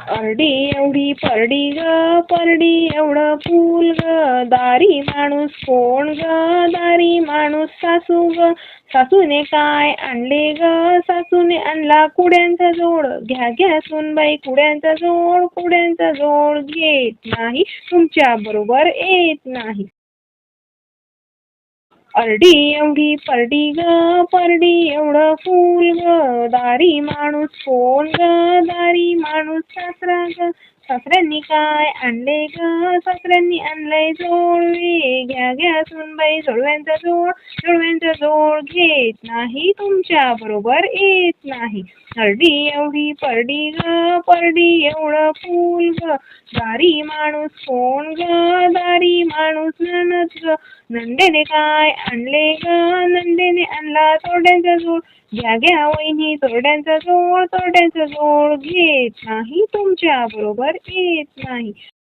अर्डी एवढी परडी ग परडी एवढं फूल ग. दारी माणूस कोण ग? दारी माणूस सासू ग. सासूने काय आणले ग? सासूने आणला कुड्यांचा जोड. घ्या घ्या सुनबाई कुड्यांचा जोड कुड्यांचा जोड घेत नाही. तुमच्या बरोबर येत नाही. अर्डी एवढी परडी ग परडी एवढं फूल ग. दारी माणूस कोण ग? दारी माणूस सासरा ग सासऱ्यांनी काय आणले ग सासऱ्यांनी आणलंय जोडवे घ्या घ्या सुनबाई जोडव्यांचा जोड. जोडव्यांचा जोड घेत नाही तुमच्या बरोबर येत नाही. हरडी एवढी परडी ग परडी एवढं फूल ग. दारी माणूस कोण ग? माणूस ननद नंदेने काय आणले ग नंदेने आणला तोड्यांचा जोड. घ्या घ्या वहिनी तोड्यांचा जोड तोड्यांचा जोड. घेत नाही तुमच्या बरोबर येत नाही.